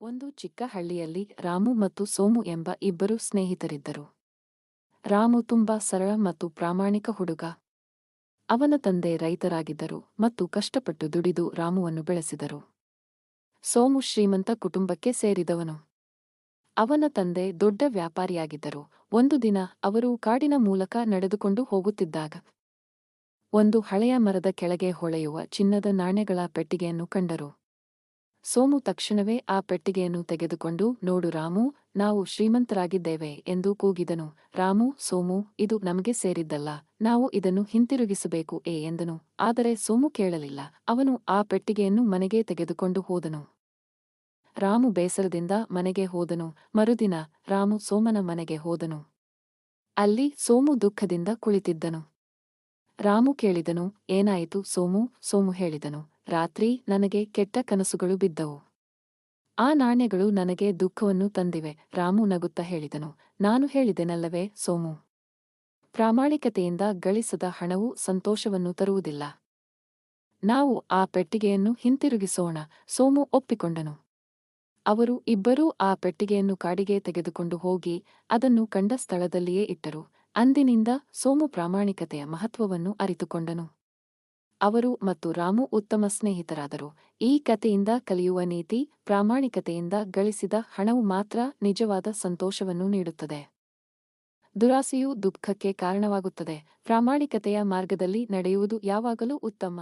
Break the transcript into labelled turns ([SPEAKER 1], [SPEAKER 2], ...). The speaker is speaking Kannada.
[SPEAKER 1] ಒಂದು ಚಿಕ್ಕ ಹಳ್ಳಿಯಲ್ಲಿ ರಾಮು ಮತ್ತು ಸೋಮು ಎಂಬ ಇಬ್ಬರು ಸ್ನೇಹಿತರಿದ್ದರು. ರಾಮು ತುಂಬಾ ಸರಳ ಮತ್ತು ಪ್ರಾಮಾಣಿಕ ಹುಡುಗ. ಅವನ ತಂದೆ ರೈತರಾಗಿದ್ದರು ಮತ್ತು ಕಷ್ಟಪಟ್ಟು ದುಡಿದು ರಾಮುವನ್ನು ಬೆಳೆಸಿದರು. ಸೋಮು ಶ್ರೀಮಂತ ಕುಟುಂಬಕ್ಕೆ ಸೇರಿದವನು. ಅವನ ತಂದೆ ದೊಡ್ಡ ವ್ಯಾಪಾರಿಯಾಗಿದ್ದರು. ಒಂದು ದಿನ ಅವರು ಕಾಡಿನ ಮೂಲಕ ನಡೆದುಕೊಂಡು ಹೋಗುತ್ತಿದ್ದಾಗ, ಒಂದು ಹಳೆಯ ಮರದ ಕೆಳಗೆ ಹೊಳೆಯುವ ಚಿನ್ನದ ನಾಣ್ಯಗಳ ಪೆಟ್ಟಿಗೆಯನ್ನು ಕಂಡರು. ಸೋಮು ತಕ್ಷಣವೇ ಆ ಪೆಟ್ಟಿಗೆಯನ್ನು ತೆಗೆದುಕೊಂಡು, ನೋಡು ರಾಮು, ನಾವು ಶ್ರೀಮಂತರಾಗಿದ್ದೇವೆ ಎಂದು ಕೂಗಿದನು. ರಾಮು, ಸೋಮು, ಇದು ನಮಗೆ ಸೇರಿದ್ದಲ್ಲ, ನಾವು ಇದನ್ನು ಹಿಂತಿರುಗಿಸಬೇಕು, ಏ ಎಂದನು. ಆದರೆ ಸೋಮು ಕೇಳಲಿಲ್ಲ. ಅವನು ಆ ಪೆಟ್ಟಿಗೆಯನ್ನು ಮನೆಗೆ ತೆಗೆದುಕೊಂಡು ಹೋದನು. ರಾಮು ಬೇಸರದಿಂದ ಮನೆಗೆ ಹೋದನು. ಮರುದಿನ ರಾಮು ಸೋಮನ ಮನೆಗೆ ಹೋದನು. ಅಲ್ಲಿ ಸೋಮು ದುಃಖದಿಂದ ಕುಳಿತಿದ್ದನು. ರಾಮು ಕೇಳಿದನು, ಏನಾಯಿತು? ಸೋಮು ಸೋಮು ಹೇಳಿದನು, ರಾತ್ರಿ ನನಗೆ ಕೆಟ್ಟ ಕನಸುಗಳು ಬಿದ್ದವು. ಆ ನಾಣ್ಯಗಳು ನನಗೆ ದುಃಖವನ್ನು ತಂದಿವೆ, ರಾಮು ನಗುತ್ತಾ ಹೇಳಿದನು. ನಾನು ಹೇಳಿದೆನಲ್ಲವೇ, ಸೋಮು? ಪ್ರಾಮಾಣಿಕತೆಯಿಂದ ಗಳಿಸದ ಹಣವು ಸಂತೋಷವನ್ನು ತರುವುದಿಲ್ಲ. ನಾವು ಆ ಪೆಟ್ಟಿಗೆಯನ್ನು ಹಿಂತಿರುಗಿಸೋಣ, ಸೋಮು ಒಪ್ಪಿಕೊಂಡನು. ಅವರು ಇಬ್ಬರೂ ಆ ಪೆಟ್ಟಿಗೆಯನ್ನು ಕಾಡಿಗೆ ತೆಗೆದುಕೊಂಡು ಹೋಗಿ ಅದನ್ನು ಕಂಡ ಸ್ಥಳದಲ್ಲಿಯೇ ಇಟ್ಟರು. ಅಂದಿನಿಂದ ಸೋಮು ಪ್ರಾಮಾಣಿಕತೆಯ ಮಹತ್ವವನ್ನು ಅರಿತುಕೊಂಡನು. ಅವರು ಮತ್ತು ರಾಮು ಉತ್ತಮ ಸ್ನೇಹಿತರಾದರು. ಈ ಕಥೆಯಿಂದ ಕಲಿಯುವ ನೀತಿ, ಪ್ರಾಮಾಣಿಕತೆಯಿಂದ ಗಳಿಸಿದ ಹಣವು ಮಾತ್ರ ನಿಜವಾದ ಸಂತೋಷವನ್ನು ನೀಡುತ್ತದೆ. ದುರಾಸೆಯು ದುಃಖಕ್ಕೆ ಕಾರಣವಾಗುತ್ತದೆ. ಪ್ರಾಮಾಣಿಕತೆಯ ಮಾರ್ಗದಲ್ಲಿ ನಡೆಯುವುದು ಯಾವಾಗಲೂ ಉತ್ತಮ.